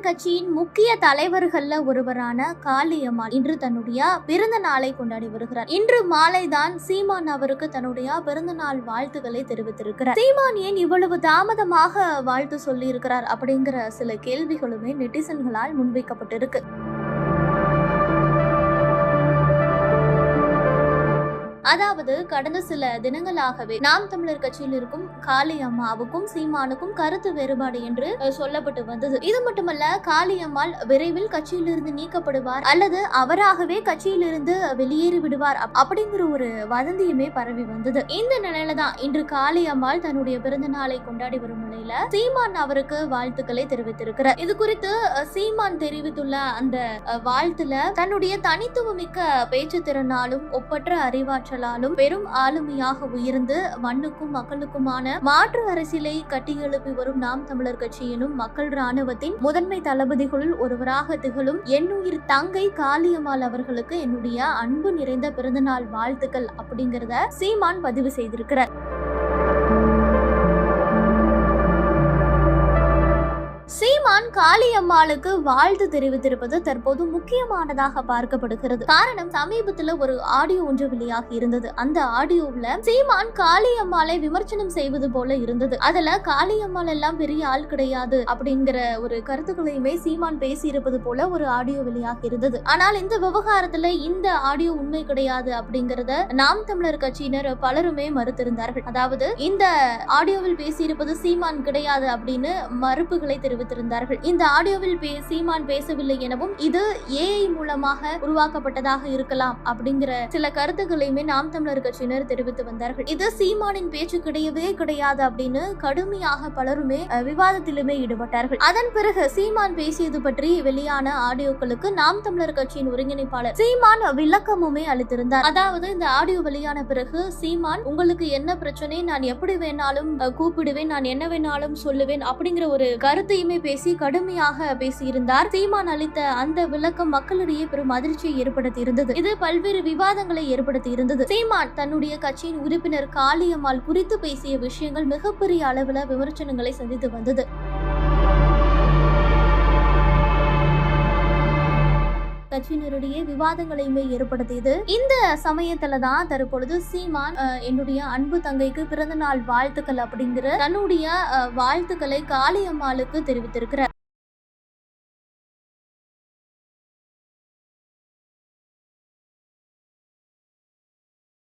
கட்சியின் முக்கிய தலைவர்கள்ல ஒருவரான காளியம்மாள் இன்று தன்னுடைய பிறந்த நாளை கொண்டாடி வருகிறார். இன்று மாலை தான் சீமான் அவருக்கு தன்னுடைய பிறந்த நாள் வாழ்த்துக்களை தெரிவித்திருக்கிறார். சீமான் ஏன் இவ்வளவு தாமதமாக வாழ்த்து சொல்லி இருக்கிறார் அப்படிங்கிற சில கேள்விகளுமே நெட்டிசன்களால் முன்வைக்கப்பட்டிருக்கு. அதாவது கடந்த சில தினங்களாகவே நாம் தமிழர் கட்சியில் இருக்கும் காளி அம்மாவுக்கும் சீமானுக்கும் கருத்து வேறுபாடு என்று சொல்லப்பட்டு வந்தது. இது மட்டுமல்ல காளி அம்மாள் விரைவில் கட்சியிலிருந்து நீக்கப்படுவார் அல்லது அவராகவே கட்சியிலிருந்து வெளியேறி விடுவார் அப்- அப்படிங்கிற ஒரு வதந்தியுமே பரவி வந்தது. இந்த நிலையில தான் இன்று காளி அம்மாள் தன்னுடைய பிறந்த நாளை கொண்டாடி வரும் நிலையில சீமான் அவருக்கு வாழ்த்துக்களை தெரிவித்திருக்கிறார். இது குறித்து சீமான் தெரிவித்துள்ள அந்த வாழ்த்துல தன்னுடைய தனித்துவமிக்க பேச்சு திறனாலும் ஒப்பற்ற அறிவாற்றல் அறிவாற்றலாலும் பெரும் ஆளுமையாக உயர்ந்து மண்ணுக்கும் மக்களுக்குமான மாற்று அரசியலை கட்டியெழுப்பி வரும் நாம் தமிழர் கட்சியினும் மக்கள் ராணுவத்தின் முதன்மை தளபதிகளுள் ஒருவராக திகழும் என்னுயிர் தங்கை காளியம்மாள் அவர்களுக்கு என்னுடைய அன்பு நிறைந்த பிறந்தநாள் வாழ்த்துக்கள் அப்படிங்கிறத சீமான் பதிவு செய்திருக்கிறார். தான் காளியம்மாளுக்கு வாழ்த்து தெரிவித்திருப்பது தற்போது முக்கியமானதாக பார்க்கப்படுகிறது. காரணம் சமீபத்துல ஒரு ஆடியோ ஒன்று வெளியாகி இருந்தது. அந்த ஆடியோவில் சீமான் காளியம்மாளை விமர்சனம் செய்வது போல இருந்தது. அதுல காளியம்மாள் எல்லாம் பெரிய ஆள் கிடையாது அப்படிங்கிற ஒரு கருத்துக்களையுமே சீமான் பேசி இருப்பது போல ஒரு ஆடியோ வெளியாகி இருந்தது. ஆனால் இந்த விவகாரத்துல இந்த ஆடியோ உண்மை கிடையாது அப்படிங்கறத நாம் தமிழர் கட்சியினர் பலருமே மறுத்திருந்தார்கள். அதாவது இந்த ஆடியோவில் பேசியிருப்பது சீமான் கிடையாது அப்படின்னு மறுப்புகளை தெரிவித்திருந்தார்கள். இந்த ஆடியோவில் பே- சீமான் பேசவில்லை எனவும் இது ஏஐ மூலமாக உருவாக்கப்பட்டதாக இருக்கலாம் அப்படிங்கிற சில கருத்துக்களையுமே நாம் தமிழர் கட்சியினர் தெரிவித்து வந்தார்கள். இது சீமானின் பேச்சு கிடையவே கிடையாது அப்படின்னு கடுமையாக பலருமே விவாதத்திலுமே ஈடுபட்டார்கள். அதன் பிறகு சீமான் பேசியது பற்றி வெளியான ஆடியோக்களுக்கு நாம் தமிழர் கட்சியின் ஒருங்கிணைப்பாளர் சீமான் விளக்கமுமே அளித்திருந்தார். அதாவது இந்த ஆடியோ வெளியான பிறகு சீமான் உங்களுக்கு என்ன பிரச்சனை? நான் எப்படி வேணாலும் கூப்பிடுவேன். நான் என்ன வேணாலும் சொல்லுவேன் அப்படிங்கிற ஒரு கருத்தையுமே பேசி கடுமையாக பேசியிருந்தார். சீமான் அளித்த அந்த விளக்கம் மக்களிடையே பெரும் அதிர்ச்சியை ஏற்படுத்தி இருந்தது இது பல்வேறு விவாதங்களை ஏற்படுத்தி இருந்தது சீமான் தன்னுடைய கட்சியின் உறுப்பினர் காளியம்மாள் குறித்து பேசிய விஷயங்கள் மிகப்பெரிய அளவில் விமர்சனங்களை சந்தித்து வந்தது. கட்சியினரிடையே விவாதங்களையுமே ஏற்படுத்தியது. இந்த சமயத்துல தான் தற்பொழுது சீமான் என்னுடைய அன்பு தங்கைக்கு பிறந்த நாள் வாழ்த்துக்கள் அப்படிங்கிற தன்னுடைய வாழ்த்துக்களை காளியம்மாளுக்கு தெரிவித்திருக்கிறார்.